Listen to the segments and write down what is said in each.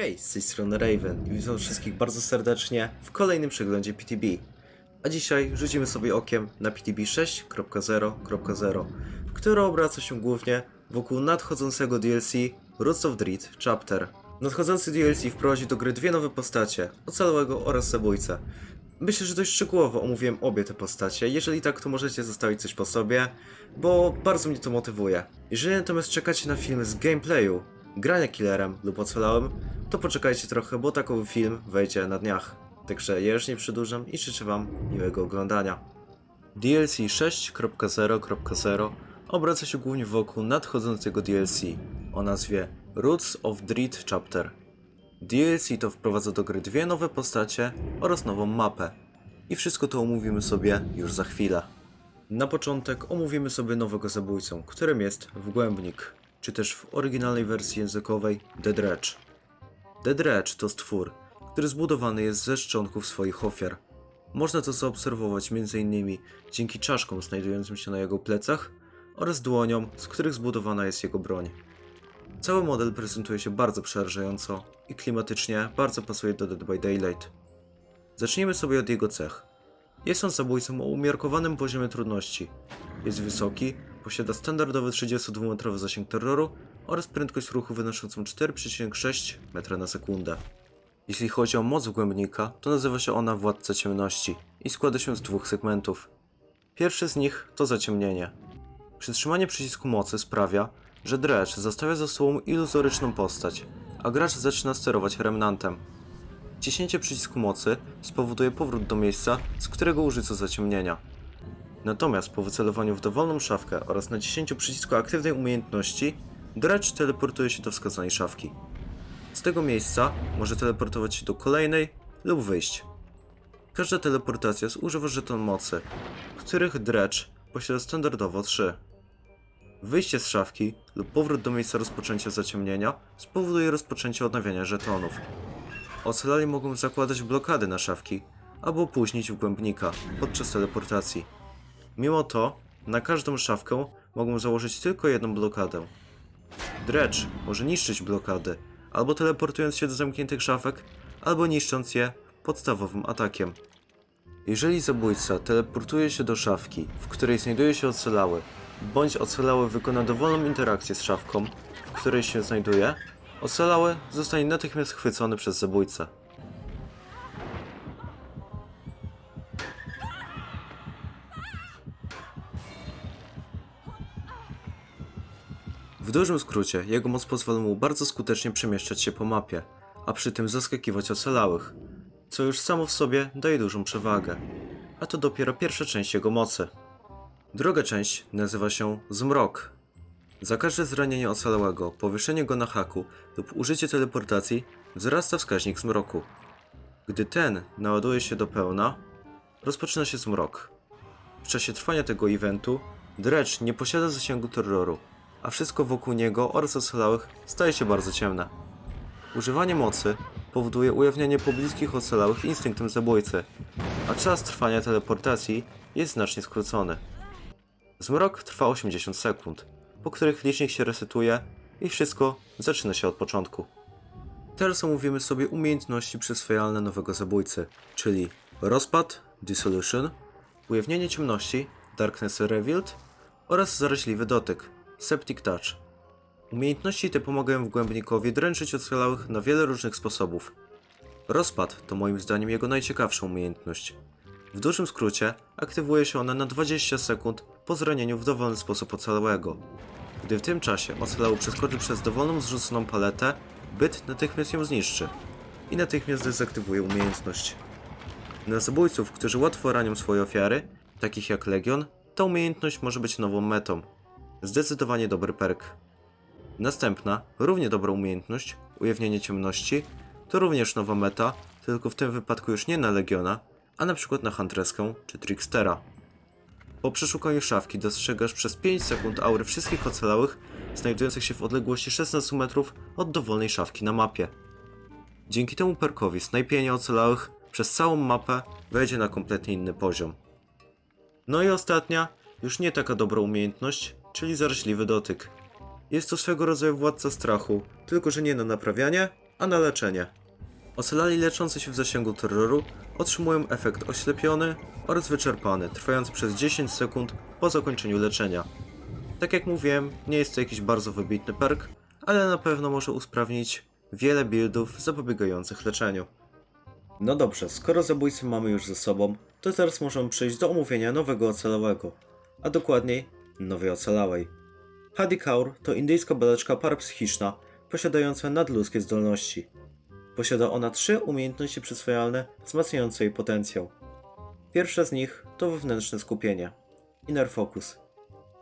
Hej, z tej strony Raven i witam wszystkich bardzo serdecznie w kolejnym przeglądzie PTB. A dzisiaj rzucimy sobie okiem na PTB 6.0.0, które obraca się głównie wokół nadchodzącego DLC Roots of Dread Chapter. Nadchodzący DLC wprowadzi do gry dwie nowe postacie, Ocalałego oraz Zabójcę. Myślę, że dość szczegółowo omówiłem obie te postacie, jeżeli tak to możecie zostawić coś po sobie, bo bardzo mnie to motywuje. Jeżeli natomiast czekacie na film z gameplayu, grania killerem lub ocalałym, to poczekajcie trochę, bo takowy film wejdzie na dniach. Także ja już nie przedłużam i życzę wam miłego oglądania. DLC 6.0.0 obraca się głównie wokół nadchodzącego DLC o nazwie Roots of Dread Chapter. DLC to wprowadza do gry dwie nowe postacie oraz nową mapę. I wszystko to omówimy sobie już za chwilę. Na początek omówimy sobie nowego zabójcę, którym jest Wgłębnik, czy też w oryginalnej wersji językowej The Dredge. The Dredge to stwór, który zbudowany jest ze szczątków swoich ofiar. Można to zaobserwować m.in. dzięki czaszkom znajdującym się na jego plecach oraz dłoniom, z których zbudowana jest jego broń. Cały model prezentuje się bardzo przerażająco i klimatycznie bardzo pasuje do Dead by Daylight. Zacznijmy sobie od jego cech. Jest on zabójcą o umiarkowanym poziomie trudności. Jest wysoki, posiada standardowy 32-metrowy zasięg terroru oraz prędkość ruchu wynoszącą 4,6 metra na sekundę. Jeśli chodzi o moc głębnika, to nazywa się ona Władca Ciemności i składa się z dwóch segmentów. Pierwszy z nich to zaciemnienie. Przytrzymanie przycisku mocy sprawia, że Dredge zostawia za sobą iluzoryczną postać, a gracz zaczyna sterować remnantem. Ciśnięcie przycisku mocy spowoduje powrót do miejsca, z którego użyto zaciemnienia. Natomiast po wycelowaniu w dowolną szafkę oraz naciśnięciu przycisku aktywnej umiejętności, Dredge teleportuje się do wskazanej szafki. Z tego miejsca może teleportować się do kolejnej lub wyjść. Każda teleportacja zużywa żeton mocy, których Dredge posiada standardowo 3. Wyjście z szafki lub powrót do miejsca rozpoczęcia zaciemnienia spowoduje rozpoczęcie odnawiania żetonów. Ocalali mogą zakładać blokady na szafki albo opóźnić wgłębnika podczas teleportacji. Mimo to, na każdą szafkę mogą założyć tylko jedną blokadę. Dredge może niszczyć blokady, albo teleportując się do zamkniętych szafek, albo niszcząc je podstawowym atakiem. Jeżeli zabójca teleportuje się do szafki, w której znajduje się ocalały, bądź ocalały wykona dowolną interakcję z szafką, w której się znajduje, ocalały zostanie natychmiast chwycony przez zabójcę. W dużym skrócie, jego moc pozwala mu bardzo skutecznie przemieszczać się po mapie, a przy tym zaskakiwać ocalałych, co już samo w sobie daje dużą przewagę. A to dopiero pierwsza część jego mocy. Druga część nazywa się Zmrok. Za każde zranienie ocalałego, powieszenie go na haku lub użycie teleportacji wzrasta wskaźnik zmroku. Gdy ten naładuje się do pełna, rozpoczyna się zmrok. W czasie trwania tego eventu Dredge nie posiada zasięgu terroru, a wszystko wokół niego oraz ocalałych staje się bardzo ciemne. Używanie mocy powoduje ujawnianie pobliskich ocalałych instynktem zabójcy, a czas trwania teleportacji jest znacznie skrócony. Zmrok trwa 80 sekund, po których licznik się resetuje i wszystko zaczyna się od początku. Teraz omówimy sobie umiejętności przyswajalne nowego zabójcy, czyli rozpad, dissolution, ujawnienie ciemności, darkness revealed oraz zaraźliwy dotyk, septic touch. Umiejętności te pomagają wgłębnikowi dręczyć ocalałych na wiele różnych sposobów. Rozpad to moim zdaniem jego najciekawsza umiejętność. W dużym skrócie aktywuje się ona na 20 sekund po zranieniu w dowolny sposób ocalałego. Gdy w tym czasie ocalały przeskoczy przez dowolną zrzuconą paletę, byt natychmiast ją zniszczy i natychmiast dezaktywuje umiejętność. Dla zabójców, którzy łatwo ranią swoje ofiary, takich jak Legion, ta umiejętność może być nową metą. Zdecydowanie dobry perk. Następna, równie dobra umiejętność, ujawnienie ciemności, to również nowa meta, tylko w tym wypadku już nie na Legiona, a na przykład na Huntreskę czy Trickstera. Po przeszukaniu szafki dostrzegasz przez 5 sekund aury wszystkich ocalałych, znajdujących się w odległości 16 metrów od dowolnej szafki na mapie. Dzięki temu perkowi snajpienie ocalałych przez całą mapę wejdzie na kompletnie inny poziom. No i ostatnia, już nie taka dobra umiejętność, czyli zaraźliwy dotyk. Jest to swego rodzaju władca strachu, tylko że nie na naprawianie, a na leczenie. Ocalali leczący się w zasięgu terroru otrzymują efekt oślepiony oraz wyczerpany, trwający przez 10 sekund po zakończeniu leczenia. Tak jak mówiłem, nie jest to jakiś bardzo wybitny perk, ale na pewno może usprawnić wiele buildów zapobiegających leczeniu. No dobrze, skoro zabójcę mamy już ze sobą, to teraz możemy przejść do omówienia nowego ocalałego, a dokładniej nowej ocalałej. Hadi Kaur to indyjska beleczka parapsychiczna posiadająca nadludzkie zdolności. Posiada ona trzy umiejętności przyswajalne wzmacniające jej potencjał. Pierwsza z nich to wewnętrzne skupienie. Inner Focus.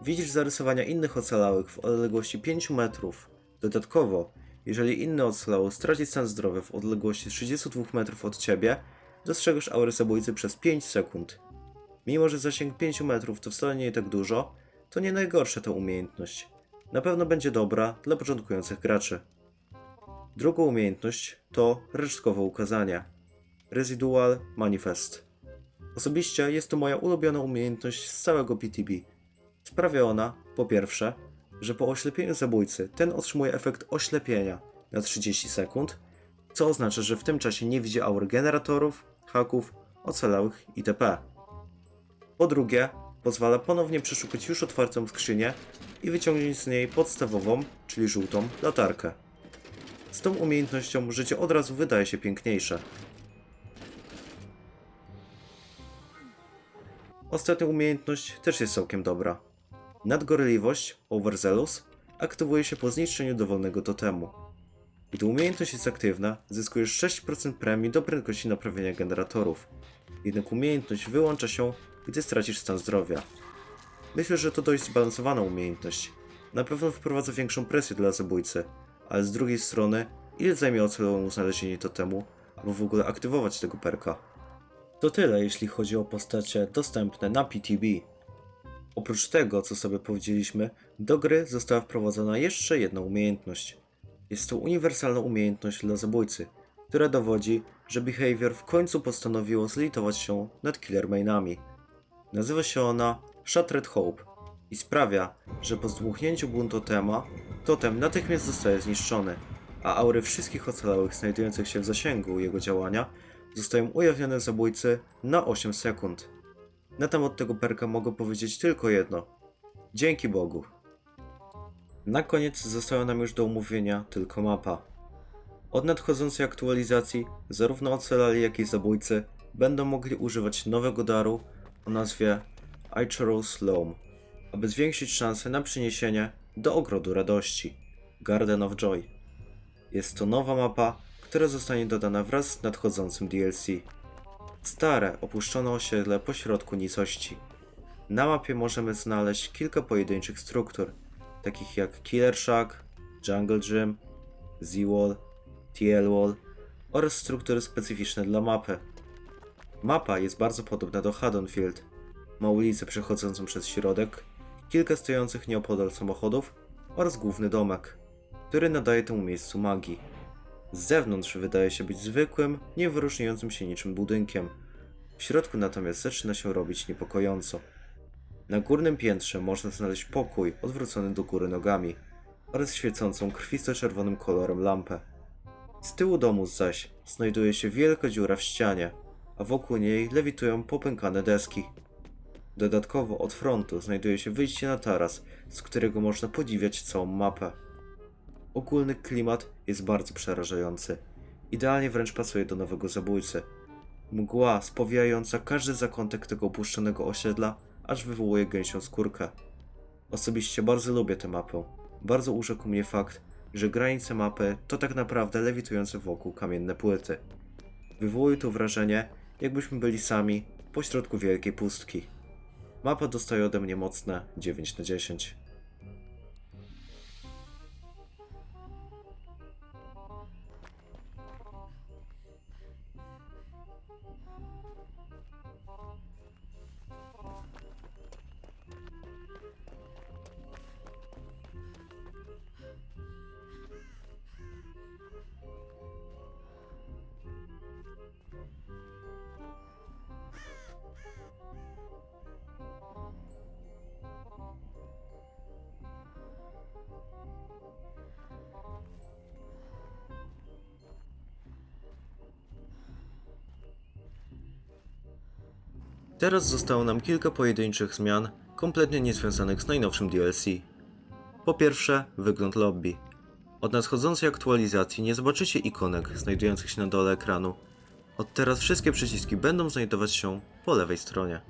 Widzisz zarysowania innych ocalałych w odległości 5 metrów. Dodatkowo, jeżeli inny ocalały straci stan zdrowia w odległości 32 metrów od ciebie, dostrzegasz aury zabójcy przez 5 sekund. Mimo, że zasięg 5 metrów to wcale nie tak dużo, to nie najgorsza ta umiejętność. Na pewno będzie dobra dla początkujących graczy. Drugą umiejętność to resztkowe ukazanie. Residual Manifest. Osobiście jest to moja ulubiona umiejętność z całego PTB. Sprawia ona, po pierwsze, że po oślepieniu zabójcy ten otrzymuje efekt oślepienia na 30 sekund, co oznacza, że w tym czasie nie widzi aur generatorów, haków, ocalałych itp. Po drugie, pozwala ponownie przeszukać już otwartą skrzynię i wyciągnąć z niej podstawową, czyli żółtą, latarkę. Z tą umiejętnością życie od razu wydaje się piękniejsze. Ostatnia umiejętność też jest całkiem dobra. Nadgorliwość, Overzealous, aktywuje się po zniszczeniu dowolnego totemu. Gdy umiejętność jest aktywna, zyskujesz 6% premii do prędkości naprawienia generatorów. Jednak umiejętność wyłącza się, gdy stracisz stan zdrowia. Myślę, że to dość zbalansowana umiejętność. Na pewno wprowadza większą presję dla zabójcy, ale z drugiej strony, ile zajmie ocalowemu znalezienie totemu, albo w ogóle aktywować tego perka? To tyle, jeśli chodzi o postacie dostępne na PTB. Oprócz tego, co sobie powiedzieliśmy, do gry została wprowadzona jeszcze jedna umiejętność. Jest to uniwersalna umiejętność dla zabójcy, która dowodzi, że Behavior w końcu postanowiło zlitować się nad Killer Mainami. Nazywa się ona Shattered Hope i sprawia, że po zdmuchnięciu buntu Totema, totem natychmiast zostaje zniszczony, a aury wszystkich ocalałych znajdujących się w zasięgu jego działania zostają ujawnione zabójcy na 8 sekund. Na temat tego perka mogę powiedzieć tylko jedno. Dzięki Bogu. Na koniec została nam już do omówienia tylko mapa. Od nadchodzącej aktualizacji zarówno ocalali jak i zabójcy będą mogli używać nowego daru o nazwie Ichoro's Loam, aby zwiększyć szanse na przeniesienie do Ogrodu Radości Garden of Joy. Jest to nowa mapa, która zostanie dodana wraz z nadchodzącym DLC. Stare, opuszczone osiedle pośrodku nicości. Na mapie możemy znaleźć kilka pojedynczych struktur, takich jak Killer Shack, Jungle Gym, Z-Wall, TL-Wall oraz struktury specyficzne dla mapy. Mapa jest bardzo podobna do Haddonfield. Ma ulicę przechodzącą przez środek, kilka stojących nieopodal samochodów oraz główny domek, który nadaje temu miejscu magii. Z zewnątrz wydaje się być zwykłym, nie wyróżniającym się niczym budynkiem. W środku natomiast zaczyna się robić niepokojąco. Na górnym piętrze można znaleźć pokój odwrócony do góry nogami oraz świecącą krwisto-czerwonym kolorem lampę. Z tyłu domu zaś znajduje się wielka dziura w ścianie, a wokół niej lewitują popękane deski. Dodatkowo od frontu znajduje się wyjście na taras, z którego można podziwiać całą mapę. Ogólny klimat jest bardzo przerażający. Idealnie wręcz pasuje do nowego zabójcy. Mgła spowijająca każdy zakątek tego opuszczonego osiedla, aż wywołuje gęsią skórkę. Osobiście bardzo lubię tę mapę. Bardzo urzekł mnie fakt, że granice mapy to tak naprawdę lewitujące wokół kamienne płyty. Wywołuje to wrażenie, jakbyśmy byli sami pośrodku wielkiej pustki. Mapa dostaje ode mnie mocne 9 na 10. Teraz zostało nam kilka pojedynczych zmian, kompletnie niezwiązanych z najnowszym DLC. Po pierwsze, wygląd lobby. Od nadchodzącej aktualizacji nie zobaczycie ikonek znajdujących się na dole ekranu. Od teraz wszystkie przyciski będą znajdować się po lewej stronie.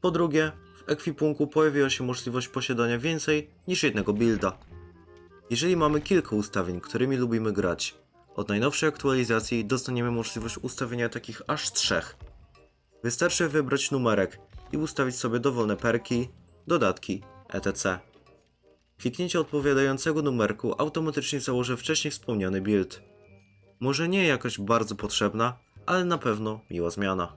Po drugie, w ekwipunku pojawiła się możliwość posiadania więcej niż jednego builda. Jeżeli mamy kilka ustawień, którymi lubimy grać, od najnowszej aktualizacji dostaniemy możliwość ustawienia takich aż trzech. Wystarczy wybrać numerek i ustawić sobie dowolne perki, dodatki, etc. Kliknięcie odpowiadającego numerku automatycznie założy wcześniej wspomniany build. Może nie jakaś bardzo potrzebna, ale na pewno miła zmiana.